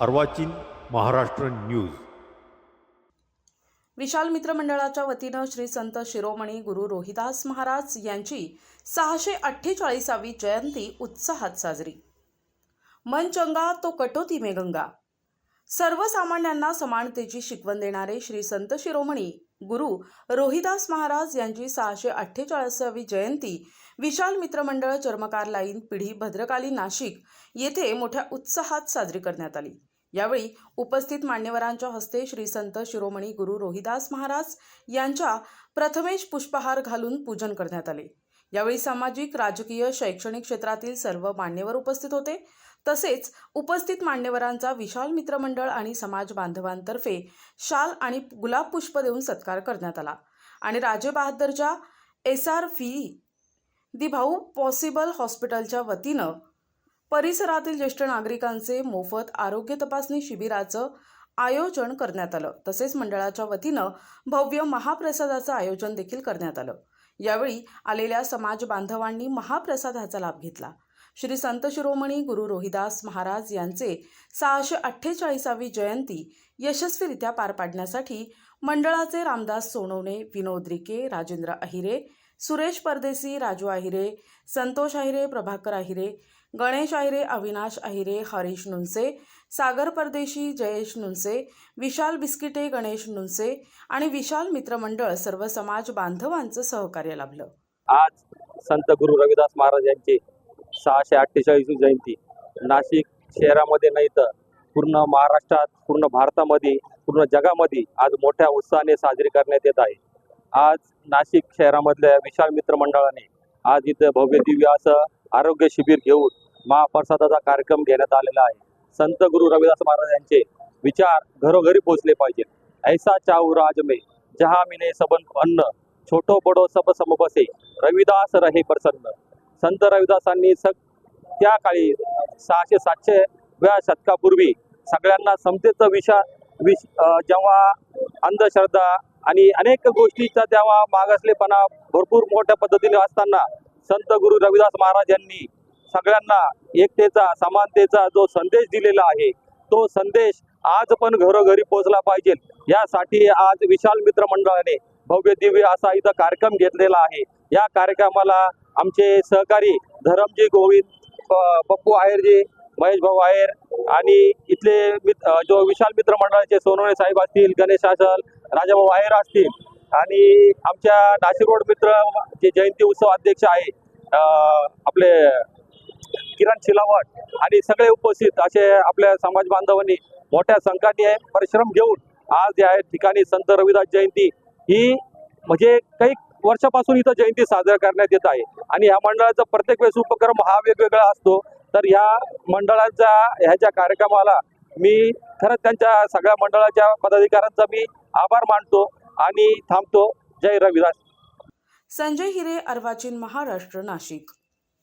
अर्वाचीन Maharashtra news. विशाल मित्रमंडळाच्या वतीनं श्री संत शिरोमणी गुरु रोहिदास महाराज यांची सहाशे अठ्ठेचाळीसावी जयंती उत्साहात साजरी. मन चंगा तो कटोती में गंगा सर्वसामान्यांना समानतेची शिकवण देणारे श्री संत शिरोमणी गुरु रोहिदास महाराज यांची सहाशे अठ्ठेचाळीसावी जयंती विशाल मित्रमंडळ चर्मकार लाईन पिढी भद्रकाली नाशिक येथे मोठ्या उत्साहात साजरी करण्यात आली. यावेळी उपस्थित मान्यवरांच्या हस्ते श्री संत शिरोमणी गुरु रोहिदास महाराज यांच्या प्रथमेश पुष्पहार घालून पूजन करण्यात आले. यावेळी सामाजिक राजकीय शैक्षणिक क्षेत्रातील सर्व मान्यवर उपस्थित होते. तसेच उपस्थित मान्यवरांचा विशाल मित्रमंडळ आणि समाज बांधवांतर्फे शाल आणि गुलाब पुष्प देऊन सत्कार करण्यात आला. आणि राजे बहादरच्या एस आर व्ही दी भाऊ पॉसिबल हॉस्पिटलच्या वतीनं परिसरातील ज्येष्ठ नागरिकांचे मोफत आरोग्य तपासणी शिबिराचं आयोजन करण्यात आलं. तसेच मंडळाच्या वतीनं भव्य महाप्रसादाचं आयोजन देखील करण्यात आलं. यावेळी आलेल्या समाज बांधवांनी महाप्रसादाचा लाभ घेतला. श्री संत शिरोमणी गुरु रोहिदास महाराज यांचे सहाशे अठ्ठेचाळीसावी जयंती यशस्वीरित्या पार पाडण्यासाठी मंडळाचे रामदास सोनवणे विनोद रिके राजेंद्र अहिरे सुरेश परदेसी राजू अहिरे संतोष अहिरे प्रभाकर अहिरे गणेश अहिरे अविनाश अहिरे हरीश नुनसे सागर परदेशी जयेश नुनसे विशाल बिस्किटे गणेश नुनसे आणि विशाल मित्रमंडळ सर्व समाज बांधवांचं सहकार्य लाभलं. आज संत गुरु रविदास महाराज यांची सहाशे अठ्ठेचाळीसवी जयंती. नाशिक शहरामध्ये नाही तर पूर्ण महाराष्ट्रात पूर्ण भारतामध्ये पूर्ण जगामध्ये आज मोठ्या उत्साहाने साजरी करण्यात येत आहे. आज नाशिक शहरामधल्या विशाल मित्र मंडळाने आज इथं भव्य दिव्य असं आरोग्य शिबिर घेऊन महाप्रसादाचा कार्यक्रम घेण्यात आलेला आहे. संत गुरु रविदास महाराज यांचे विचार घरोघरी पोहोचले पाहिजेत. ऐसा चाऊ राज में जहा मिले सबन अन्न छोटो बडो सब समबसे रविदास रहे प्रसन्न. संत रविदासांनी सग त्या काळी सहाशे सातशे व्या शतकापूर्वी सगळ्यांना समतेचं विषा विष जेव्हा अंधश्रद्धा आणि अनेक गोष्टीचा तेव्हा मागासलेपणा भरपूर मोठ्या पद्धतीने असताना संत गुरु रविदास महाराज यांनी सगळ्यांना एकतेचा समानतेचा जो संदेश दिलेला आहे तो संदेश आज पण घरोघरी पोहोचला पाहिजे. यासाठी आज विशाल मित्र मंडळाने भव्य दिव्य असा इथं कार्यक्रम घेतलेला आहे. या कार्यक्रमाला आमचे सहकारी धरमजी गोविंद पप्पू आहेरजी महेश भाऊ आहेर आणि इथले जो विशाल मित्र मंडळाचे सोनवणे साहेब असतील गणेश असल राजाभाऊ आहेर असतील आणि आमच्या नाशिक रोड मित्र जे जयंती उत्सव अध्यक्ष आहे आपले किरण शिलावट आणि सगळे उपस्थित असे आपल्या समाज बांधवांनी मोठ्या संख्याने परिश्रम घेऊन आज या ठिकाणी संत रविदास जयंती ही म्हणजे काही वर्षापासून इथं जयंती साजरा करण्यात येत आहे. आणि या मंडळाचा प्रत्येक वेळेस उपक्रम हा वेगवेगळा असतो. तर या मंडळाच्या ह्याच्या कार्यक्रमाला मी खरंच त्यांच्या सगळ्या मंडळाच्या पदाधिकाऱ्यांचा मी आभार मानतो आणि थांबतो. जय रविदास. संजय हिरे अर्वाचीन महाराष्ट्र नाशिक.